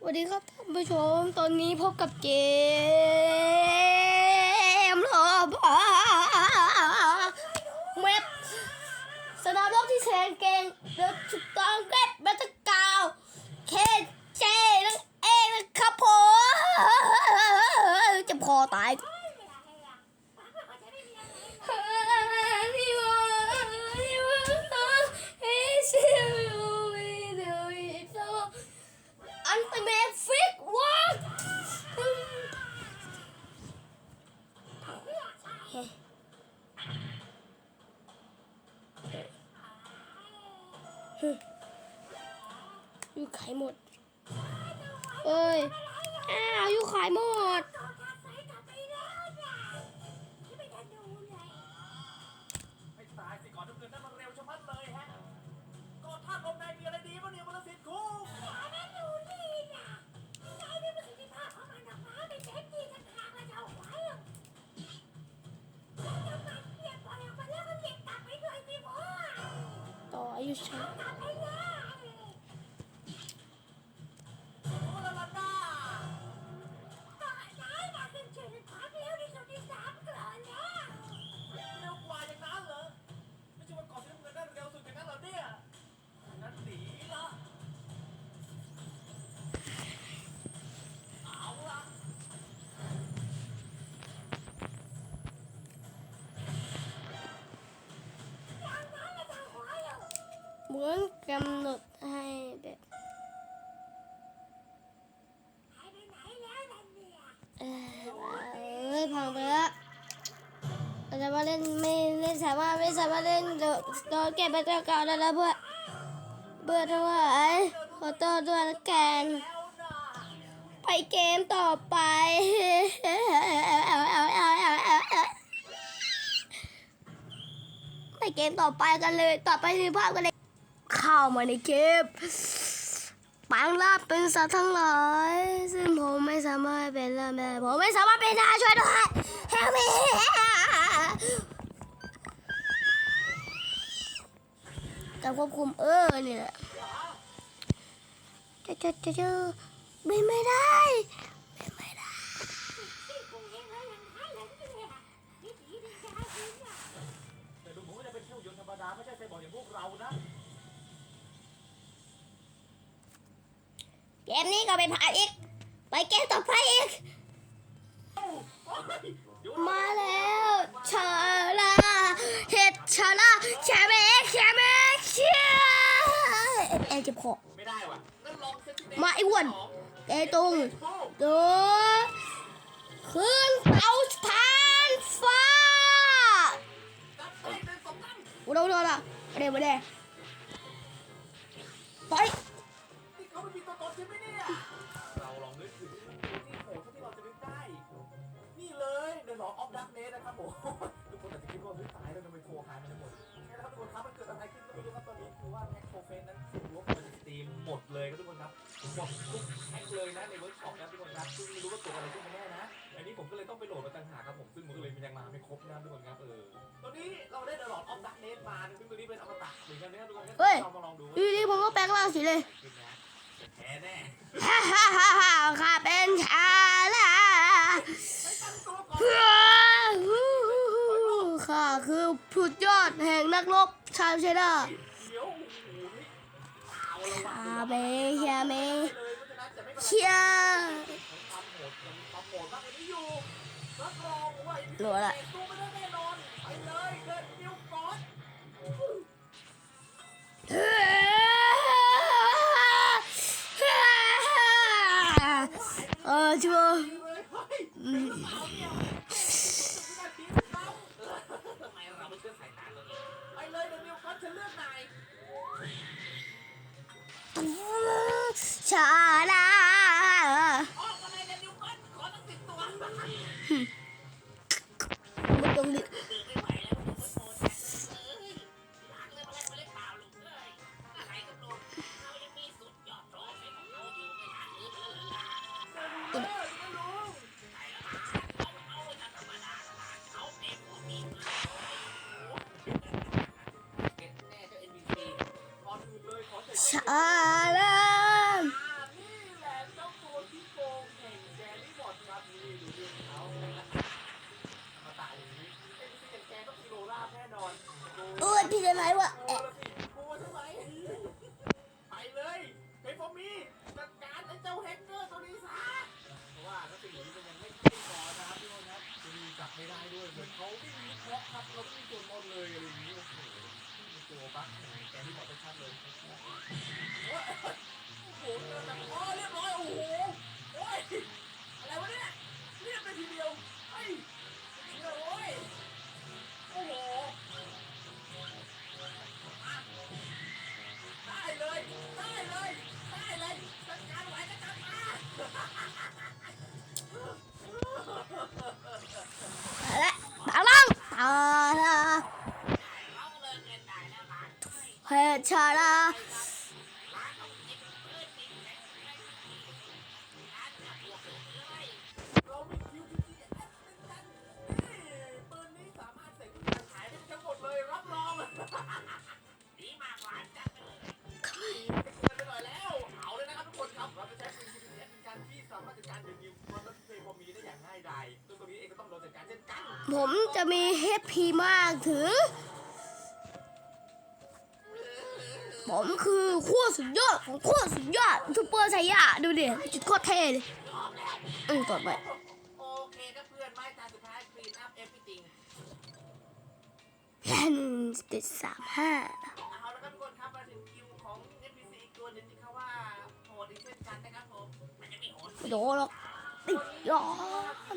สวัสดีครับท่านผู้ชม ตอนนี้พบกับเกมโลบเว็บสนามรบที่แสนเก่งเดือดจุดตองเก็บแบตเตอร์กาวเคเจนั่นเองนะครับผมจะพอตาย ขายหมด เอ้ย อ้าวอยู่ขายหมด ให้ตายสิก่อนทุกเดือนนั้นมันเร็วชะมัดเลยฮะก็ท่านลมในมีอะไรดีบ้างเนี่ยมรสิทธิ์คุ้มต่ออายุช้า กำหนดให้แบบเอ้ยพังไปแล้วเราจะมาเล่นไม่ไม่นสามารถไม่สามารถเล่นโดนเก็บไปตัวเก่าได้แล้วเพื่อเบื่อทั้งหลายขอโทษด้วยละกันแล้วนไปเกมต่อไปไปเกมต่อไปกันเลย ต่อไปคือภาพกันเลย เข้ามาในเกมแปลงร่างเป็นสัตว์ทั้งหลายซึ่งผมไม่สามารถเป็นได้แม่ผมไม่สามารถเป็นได้ช่วยด้วยเฮลมีการควบคุมเออนี่แหละจะจะจะจะบินไม่ได้บินไม่ได้ แต่ดูหมือนว่าจะเป็นเที่ยวยนต์ธรรมดาไม่ใช่ไซบอร์กอย่างพวกเรานะ เกมนี้ก็ไม่ผ่านอีก ไปเกมต่อไปอีก มาแล้วชาลาเห็ดชาลาแชมเบกแชมเบกเชียเอเจ็บคอไม่ได้ว่ะมาไอ้วนเอตุงโดขึ้นเตาทานฟ้าจัดไปเป็นสองตั้งอุดมอุดมละเดี๋ยวมาเดี๋ยวไป ลยเดอะหลอออฟดักเนสนะครับผมทุกคนอาจจะคิดว่าเฮ้ยตายแล้วทำไมโทรหายไปหมดใช่นะครับทุกคนครับมันเกิดอะไรขึ้นก็ไม่รู้ครับตอนนี้คือว่าแพ็คโคเฟนนั้นถูกลบมันสตรีมหมดเลยครับทุกคนครับหมดทุกแพ็คเลยนะในเวิร์กช็อปนะทุกคนครับซึ่งไม่รู้ว่าเกิดอะไรขึ้นกันแน่นะอันนี้ผมก็เลยต้องไปโหลดมาต่างหากครับผมซึ่งมันก็เลยยังมาไม่ครบนะครับทุกคนครับเออตอนนี้เราได้เดอะหลอดออฟดักเนสมาซึ่งตัวนี้เป็นอมตะเหมือนกันนะครับทุกคนครับเรามาลองดูว่าอยู่ดีผมก็แปลงร่างสิเลยขึ้นนะแพ้แน่ฮ่าฮ่าฮ่าฮ่าข้าเป็นชาลา ไม่ตั้งตัวก่อนข้าคือผู้ยอดแห่งนักรบชาวเชดาเดี๋ยวโอ้โหนี่เอาละชาเบเชียเมเลยเพราะฉะนั้นจะไม่เป็นไรเชียหนูองว่าไอ้หลัวละไม่ได้แน่นอนไปเอนเออชัว ชื่อสายตาตัวเองไปเลยเดินนิ้วก่อนฉันเลือกนายชาลา แล้วโอ้ยพี่จะไหนวะแอะไปเลยไอ้พอมีจัดการไอ้เจ้าแฮกเกอร์ตัวนี้ซะเพราะว่าถ้าสิ่งนี้มันยังไม่ขึ้นก่อนนะครับพี่โอ๊ตครับจะดูจับไม่ได้ด้วยเขาไม่มีเคราะห์ครับเราไม่มีส่วนบนเลยอะไรอย่างนี้โอ้โหตัวปั๊กแกนี่บอกชัดเลย ছাড়া ผมจะมีเฮปพีมากถือ มคือขั้วสุดยอดของขั้วสุดยอดซูเปอร์ไซย่าดูดิจุดโคตรเท่เลยอืมต่อไปโอเคนะเพื่อนไม้ตาสุดท้ายคลีนอัพเอฟติงแพนเจ็ดสามห้าโดนหรอกติดยอน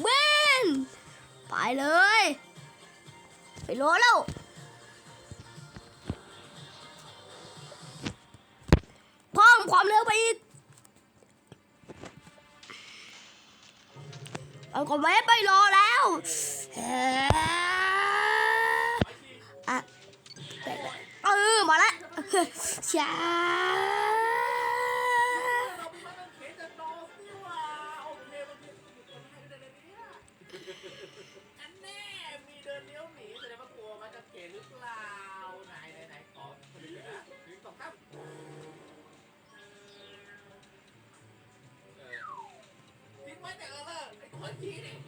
เว้นไปเลย ไปรอแล้วเพิ่มความเร็วไปอีกเอาก็แวะไปรอแล้วอะเออมาแล้วช้า eat it.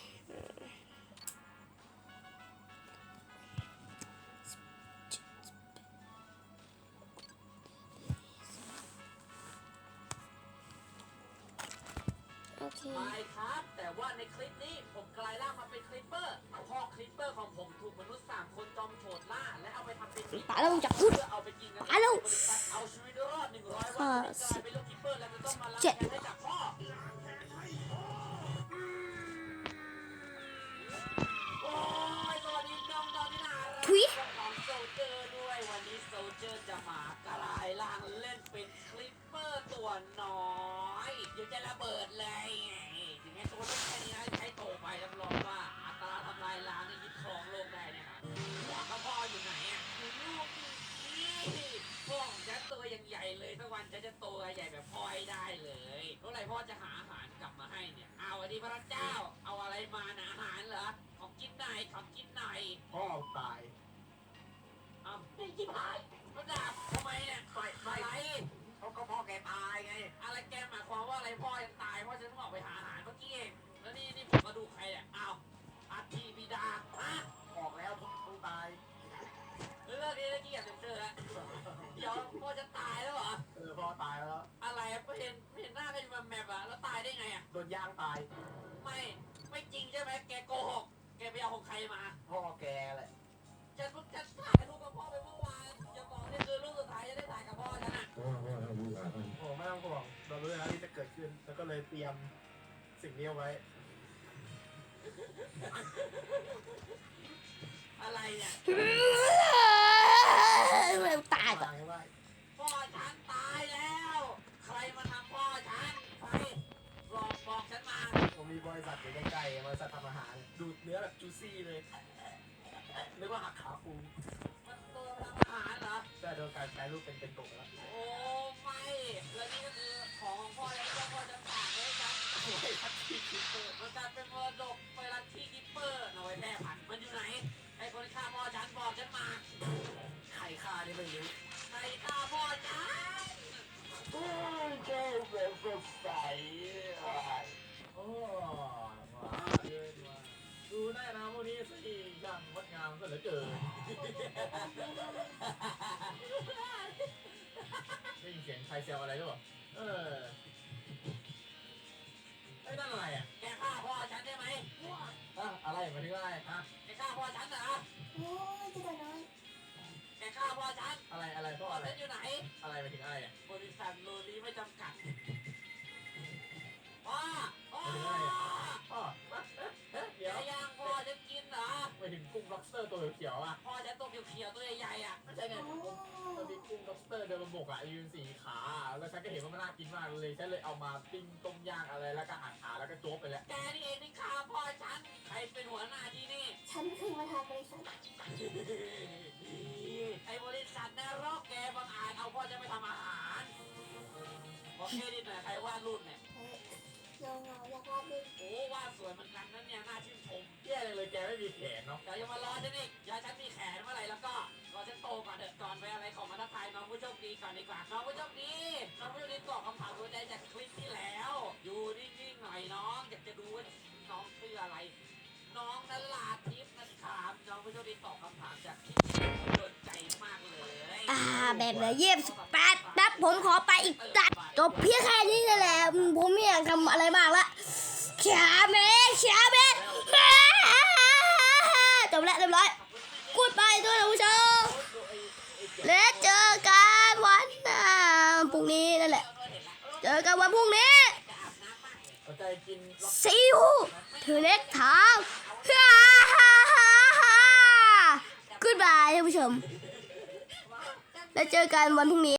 ป็นลูกคลิปเปอร์แล้วจะต้องมาล้างเจ็ดแค้นให้กับพ่อโอ้ยสวัสดีน้องน้องที่น่ารักทุยของโซลเจอร์ด้วยวันนี้โซลเจอร์จะมากลายร่างเล่นเป็นคลิปเปอร์ตัวน้อยเดี๋ยวจะระเบิดเลยไงถึงแม้ตัวเล็กแค่นี้นะใช้โตไปรับรองว่าอัตรา สักวันฉันจะโตใหญ่แบบพ่อให้ได้เลยเมื่อไหร่พ่อจะหาอาหารกลับมาให้เนี่ย เอาวันนี้พระเจ้า เอาอะไรมานะอาหารเหรอ ของกินหน่อยของกินหน่อยพ่อตายอ้าวไม่จิบหายระดับทำไมเนี่ยไฟไฟอะไรเขาก็พ่อแกตายไง อะไรแกหมายความว่าอะไรพ่อยังตายเพราะฉันเพิ่งออกไปหาอาหารเมื่อกี้เองแล้วนี่นี่ผมมาดูใครเนี่ยอ้าวอาทีบิดาฮะออกแล้วพ่อตาย เรื่องนี้เมื่อกี้อยากเซ็นเซอร์แล้วเดี๋ยวพ่อจะตายแล้วเหรอ เออพ่อตายแล้ว อะไรอะเห็นเห็นหน้ากันอยู่แบบแมปอะแล้วตายได้ไงอะโดนย่างตาย ไม่ไม่จริงใช่ไหมแกโกหกแกไปเอาของใครมาพ่อแกแหละฉันเพิ่งจะถ่ายรูปกับพ่อไปเมื่อวานอย่าบอกนี่คือรูปสุดท้ายจะได้ถ่ายกับพ่อฉันอะโอ้ไม่ต้องห่วงเรารู้แล้วที่จะเกิดขึ้น แล้วก็เลยเตรียมสิ่งนี้เอาไว้ อะไรเนี่ยมันตายก่อน วางไว้พ่อฉัน ริษัททำอาหาร ดูดเนื้อแบบจูซี่เลยนึกว่าหักขาปูมันตัวทำอาหารเหรอแต่โดนการแปรรูปเป็นเป็นกบแล้วโอ้ไม่แล้วนี่ก็คือของของพ่อแล้วที่พ่อจะฝากไว้ให้ฉันโอ้ยทักทีคิดเปิดมันกลายเป็นมรดกไปรักที่กิปเปอร์เอาไว้แพร่พันธุ์มันอยู่ไหนไอ้คนฆ่าพ่อฉันบอกฉันมาไข่ค่านี่ไม่รู้ หน้าน้ำพวกนี้สิยังงดงามซะเหลือเกินได้ยินเสียงใครแซวอะไรหรือเปล่าเออไอ้นั่นอะไรอะแกฆ่าพ่อฉันใช่ไหมอะอะไรหมายถึงอะไรฮะแกฆ่าพ่อฉันเหรอโอ้ยจะได้น้อยแกฆ่าพ่อฉันอะไรอะไรเพพ่ราะออะไรฉันอยู่ไหน อะไรหมายถึงอะไรอะบริษัทโลลีไม่จำกัด ถึงกุ้ง lobster ตัวเขียวๆอะพ่อจะตัวเขียวๆตัวใหญ่ๆอะไม่ใช่ไงมันมีกุ้ง lobster เดินบนบกอะยืนสี่ขา แล้วฉันก็เห็นว่ามันน่ากินมากเลยฉันเลยเอามาปิ้งต้มย่างอะไรแล้วก็หั่นขาแล้วก็โจ๊กไปแล้วแกนี่เองที่ฆ่าพ่อฉันใครเป็นหัวหน้าที่นี่ฉันคือประธานบริษัทไอ้บริษัทนรกแกบังอาจเอาพ่อจะไปทำอาหารขอเครดิตหน่อยใครวาดรูปเนี่ โอ้ว่าสวยเหมือนกันนั่นเนี่ยน่าชื่นชมแย่เลยเลยแกไม่มีแขนเนาะเดี๋ยวอย่ามารอฉันอีกอย่าฉันมีแขนเมื่อไหร่แล้วก็รอฉันโตก่อนเถอะก่อนไปอะไรของมาทักทายน้องผู้โชคดีก่อนดีกว่าน้องผู้โชคดีน้องผู้โชคดีตอบคำถามตัวใจจากคลิปที่แล้ว อยู่นิ่งๆหน่อยน้องอยากจะดูว่าน้องชื่ออะไร น้องนันลาทิพย์นะครับน้องผู้โชคดีตอบคำถามจากคลิปที่ อ่าแบบเหลือเยี่ยมสิบแปดนับผมขอไปอีกตัดจบเพียงแค่นี้นั่นแหละผมไม่อยากทำอะไรมากละเขียเมเขียเมจบแล้วเรียบร้อยกูดไปด้วยนะผู้ชมและเจอกันวันน้าพรุ่งนี้นั่นแหละ เจอกันวันพรุ่งนี้สนใจกิน See you to next time กูดบายท่านผู้ชม แล้วเจอกันวันพรุ่งนี้